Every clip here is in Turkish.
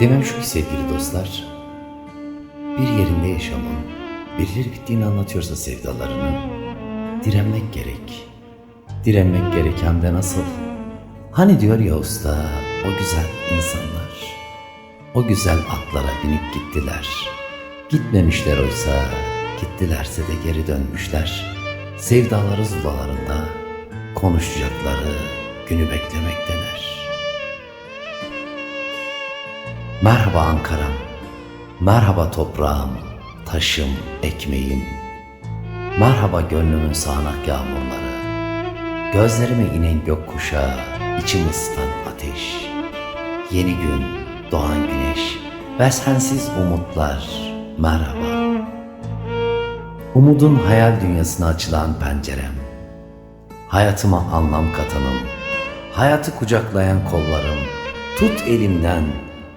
Demem şu ki sevgili dostlar, bir yerinde yaşamın, birileri bittiğini anlatıyorsa sevdalarını, direnmek gerek. Direnmek gerek hem de nasıl? Hani diyor ya usta, o güzel insanlar, o güzel atlara binip gittiler. Gitmemişler oysa, gittilerse de geri dönmüşler. Sevdaları zulalarında, konuşacakları günü beklemekteler. Merhaba Ankara'm, merhaba toprağım, taşım, ekmeğim. Merhaba gönlümün sağanak yağmurları, gözlerime inen gökkuşağı, içimi ısıtan ateş. Yeni gün, doğan güneş ve sensiz umutlar, merhaba. Umudun hayal dünyasına açılan pencerem, hayatıma anlam katanım, hayatı kucaklayan kollarım, tut elimden,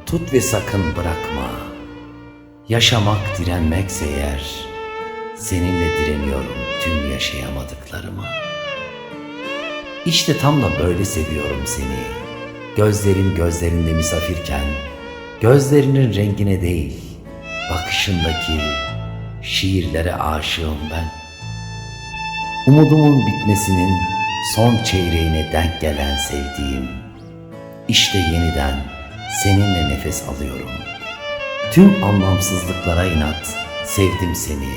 tut ve sakın bırakma. Yaşamak direnmekse eğer, seninle direniyorum tüm yaşayamadıklarıma. İşte tam da böyle seviyorum seni. Gözlerim gözlerinde misafirken, gözlerinin rengine değil, bakışındaki şiirlere aşığım ben. Umudumun bitmesinin son çeyreğine denk gelen sevdiğim, işte yeniden seninle nefes alıyorum. Tüm anlamsızlıklara inat, sevdim seni.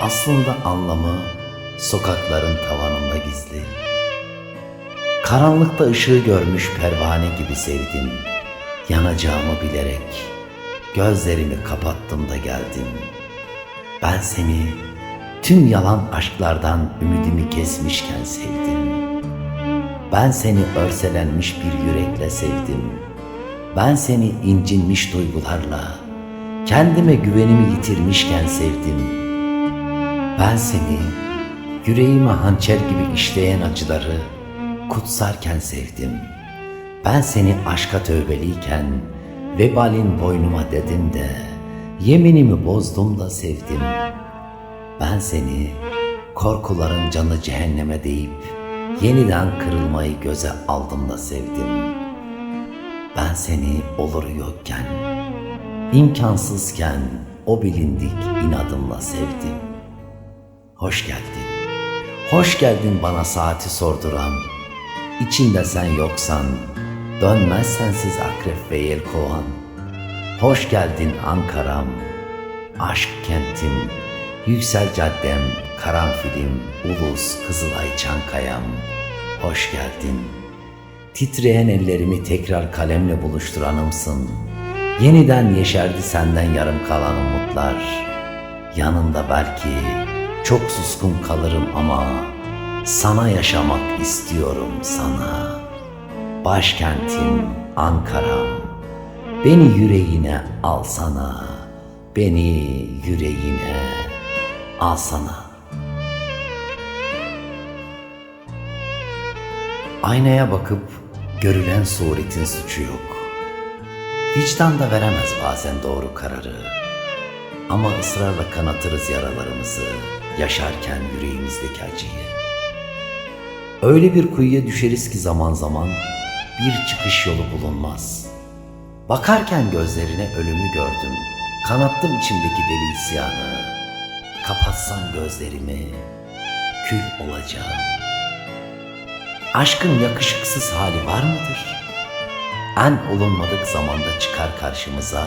Aslında anlamı sokakların tavanında gizli. Karanlıkta ışığı görmüş pervane gibi sevdim. Yanacağımı bilerek gözlerimi kapattım da geldim. Ben seni tüm yalan aşklardan ümidimi kesmişken sevdim. Ben seni örselenmiş bir yürekle sevdim. Ben seni incinmiş duygularla, kendime güvenimi yitirmişken sevdim. Ben seni yüreğime hançer gibi işleyen acıları kutsarken sevdim. Ben seni aşka tövbeliyken vebalin boynuma dedim de yeminimi bozdum da sevdim. Ben seni korkuların canı cehenneme deyip yeniden kırılmayı göze aldım da sevdim. Ben seni olur yokken, imkansızken o bilindik inadımla sevdim. Hoş geldin. Hoş geldin bana saati sorduran. İçinde sen yoksan, dönmez sensiz akrep ve yelkovan. Hoş geldin Ankara'm, aşk kentim, yüksel caddem, karanfilim, ulus, Kızılay, Çankaya'm. Hoş geldin. Titreyen ellerimi tekrar kalemle buluşturanımsın. Yeniden yeşerdi senden yarım kalan umutlar. Yanında belki çok suskun kalırım ama sana yaşamak istiyorum sana. Başkentim Ankara'm. Beni yüreğine alsana. Beni yüreğine alsana. Aynaya bakıp görülen suretin suçu yok. Vicdan da veremez bazen doğru kararı. Ama ısrarla kanatırız yaralarımızı, yaşarken yüreğimizdeki acıyı. Öyle bir kuyuya düşeriz ki zaman zaman bir çıkış yolu bulunmaz. Bakarken gözlerine ölümü gördüm. Kanattım içimdeki deli isyanı. Kapatsam gözlerimi, kül olacağım. Aşkın yakışıksız hali var mıdır? En olunmadık zamanda çıkar karşımıza.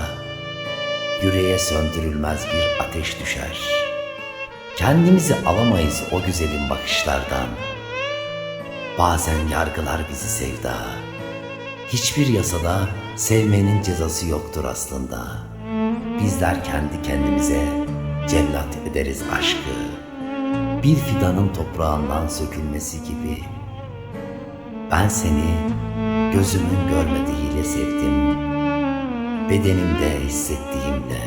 Yüreğe söndürülmez bir ateş düşer. Kendimizi alamayız o güzelin bakışlardan. Bazen yargılar bizi sevda. Hiçbir yasada sevmenin cezası yoktur aslında. Bizler kendi kendimize cellat ederiz aşkı. Bir fidanın toprağından sökülmesi gibi. Ben seni gözümün görmediğiyle sevdim. Bedenimde hissettiğimle,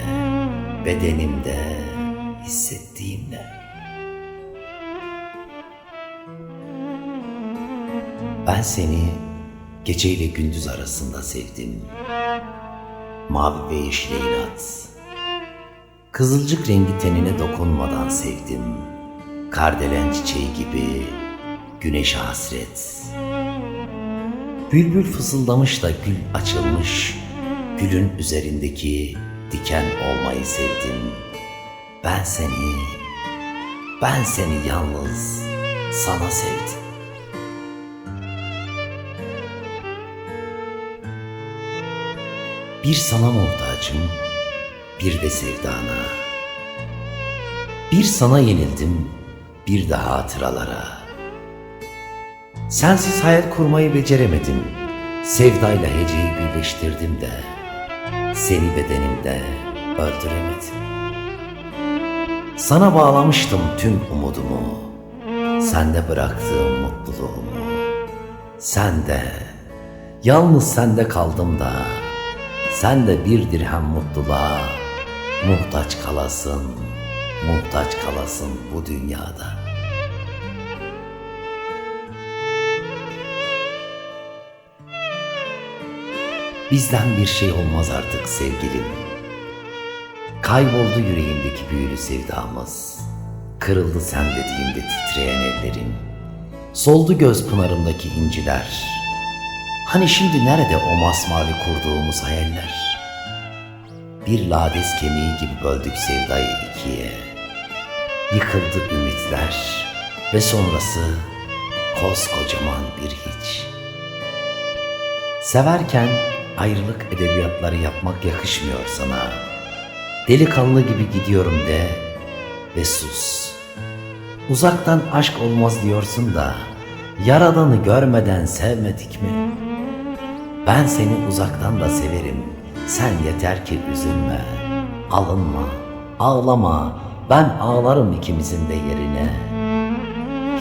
bedenimde hissettiğimle. Ben seni geceyle gündüz arasında sevdim. Mavi ve yeşile inat. Kızılcık rengi tenine dokunmadan sevdim. Kardelen çiçeği gibi güneşe hasret. Bülbül fısıldamış da gül açılmış. Gülün üzerindeki diken olmayı sevdim. Ben seni, ben seni yalnız sana sevdim. Bir sana muhtacım, bir de sevdana. Bir sana yenildim, bir de hatıralara. Sensiz hayal kurmayı beceremedim. Sevdayla heceyi birleştirdim de seni bedenimde öldüremedim. Sana bağlamıştım tüm umudumu. Sende bıraktığım mutluluğumu. Sende, yalnız sende kaldım da. Sen de bir dirhem mutluluğa muhtaç kalasın, muhtaç kalasın bu dünyada. Bizden bir şey olmaz artık sevgilim. Kayboldu yüreğimdeki büyülü sevdamız. Kırıldı sen dediğimde titreyen ellerim. Soldu göz pınarımdaki inciler. Hani şimdi nerede o masmavi kurduğumuz hayaller? Bir lades kemiği gibi böldük sevdayı ikiye. Yıkıldı ümitler ve sonrası koskocaman bir hiç. Severken ayrılık edebiyatları yapmak yakışmıyor sana. Delikanlı gibi gidiyorum de ve sus. Uzaktan aşk olmaz diyorsun da yaradanı görmeden sevmedik mi? Ben seni uzaktan da severim. Sen yeter ki üzülme. Alınma, ağlama. Ben ağlarım ikimizin de yerine.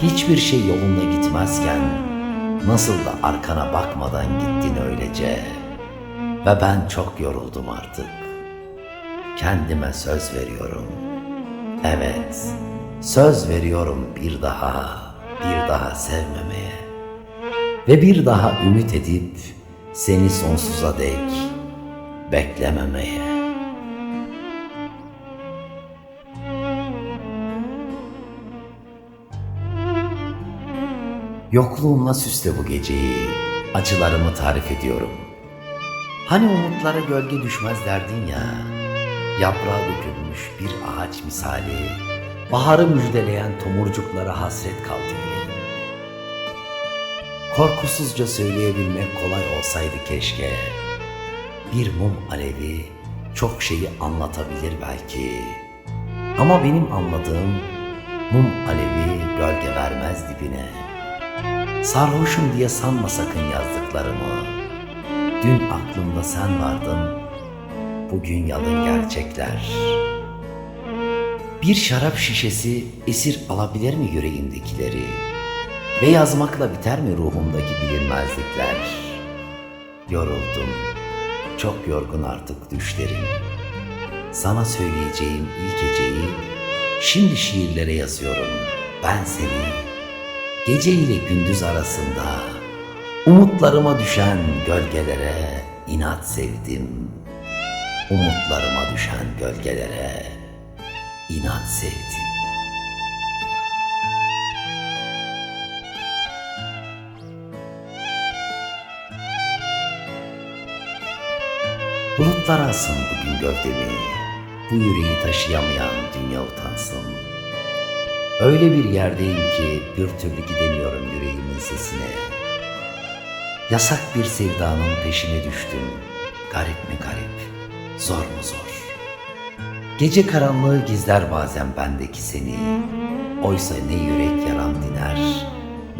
Hiçbir şey yolunda gitmezken nasıl da arkana bakmadan gittin öylece. Ve ben çok yoruldum artık. Kendime söz veriyorum. Evet, söz veriyorum bir daha, bir daha sevmemeye. Ve bir daha ümit edip seni sonsuza dek beklememeye. Yokluğumla süsle bu geceyi, acılarımı tarif ediyorum. Hani umutlara gölge düşmez derdin ya, yaprağı dökülmüş bir ağaç misali, baharı müjdeleyen tomurcuklara hasret kaldı yüreğim. Korkusuzca söyleyebilmek kolay olsaydı keşke. Bir mum alevi çok şeyi anlatabilir belki. Ama benim anladığım mum alevi gölge vermez dibine. Sarhoşum diye sanma sakın yazdıklarımı. Dün aklımda sen vardın, bugün yalın gerçekler. Bir şarap şişesi esir alabilir mi yüreğimdekileri? Ve yazmakla biter mi ruhumdaki bilinmezlikler? Yoruldum, çok yorgun artık düşlerim. Sana söyleyeceğim ilk heceyi şimdi şiirlere yazıyorum. Ben seni gece ile gündüz arasında umutlarıma düşen gölgelere inat sevdim. Umutlarıma düşen gölgelere inat sevdim. Bulutlar alsın bugün gövdemi, bu yüreği taşıyamayan dünya utansın. Öyle bir yerdeyim ki bir türlü gidemiyorum yüreğimin sesine. Yasak bir sevdanın peşine düştüm. Garip mi garip, zor mu zor. Gece karanlığı gizler bazen bendeki seni. Oysa ne yürek yaram diner,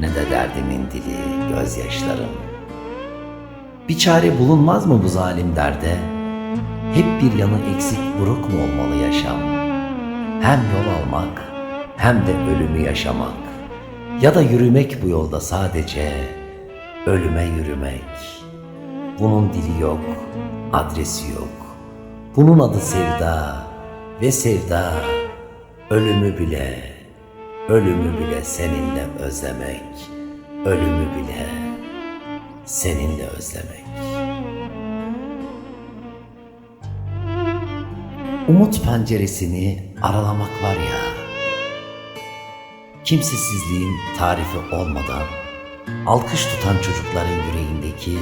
ne de derdimin dili gözyaşlarım. Bir çare bulunmaz mı bu zalim derde? Hep bir yanı eksik buruk mu olmalı yaşam? Hem yol almak hem de ölümü yaşamak. Ya da yürümek bu yolda sadece ölüme yürümek. Bunun dili yok, adresi yok. Bunun adı sevda ve sevda ölümü bile, ölümü bile seninle özlemek. Ölümü bile seninle özlemek. Umut penceresini aralamak var ya, kimsesizliğin tarifi olmadan alkış tutan çocukların yüreğindeki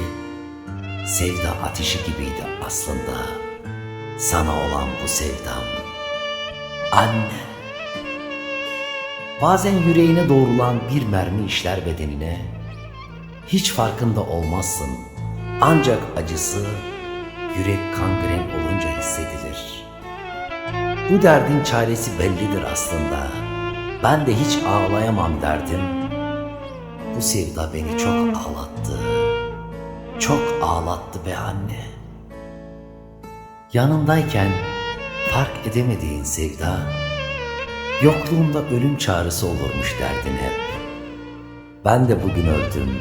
sevda ateşi gibiydi aslında. Sana olan bu sevdam. Anne. Bazen yüreğine doğrulan bir mermi işler bedenine. Hiç farkında olmazsın. Ancak acısı yürek kangren olunca hissedilir. Bu derdin çaresi bellidir aslında. Ben de hiç ağlayamam derdim. Bu sevda beni çok ağlattı. Çok ağlattı be anne. Yanındayken fark edemediğin sevda, yokluğunda ölüm çağrısı olurmuş derdin hep. Ben de bugün öldüm.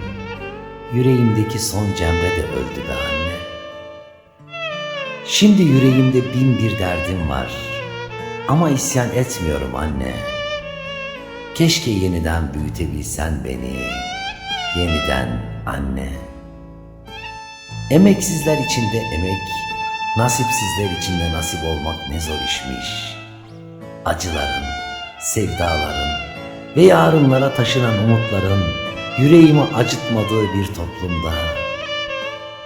Yüreğimdeki son cemre de öldü be anne. Şimdi yüreğimde bin bir derdim var. Ama isyan etmiyorum anne. Keşke yeniden büyütebilsen beni. Yeniden anne. Emeksizler içinde emek, nasipsizler içinde nasip olmak ne zor işmiş. Acıların, sevdaların ve yarınlara taşınan umutların yüreğimi acıtmadığı bir toplumda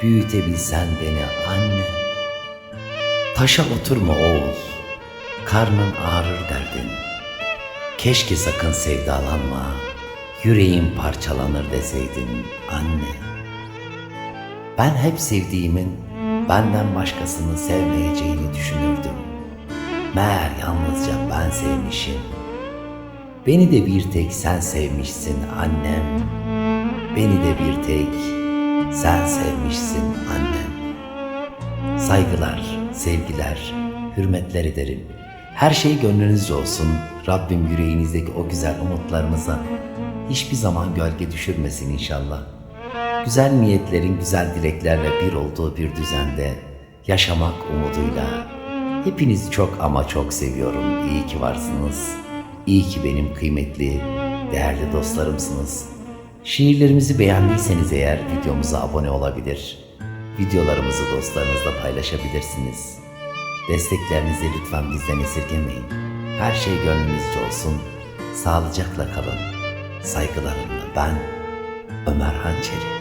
büyütebilsen beni anne. Taşa oturma oğul, karnın ağrır derdin. Keşke sakın sevdalanma, yüreğim parçalanır deseydin anne. Ben hep sevdiğimin benden başkasını sevmeyeceğini düşünürdüm. Meğer yalnızca ben sevmişim. Beni de bir tek sen sevmişsin annem. Beni de bir tek sen sevmişsin annem. Saygılar, sevgiler, hürmetler ederim. Her şey gönlünüzce olsun. Rabbim yüreğinizdeki o güzel umutlarınıza hiçbir zaman gölge düşürmesin inşallah. Güzel niyetlerin güzel dileklerle bir olduğu bir düzende yaşamak umuduyla hepinizi çok ama çok seviyorum. İyi ki varsınız. İyi ki benim kıymetli, değerli dostlarımsınız. Şiirlerimizi beğendiyseniz eğer videomuza abone olabilir. Videolarımızı dostlarınızla paylaşabilirsiniz. Desteklerinizi lütfen bizden esirgemeyin. Her şey gönlünüzce olsun. Sağlıcakla kalın. Saygılarımla ben Ömer Hançeri.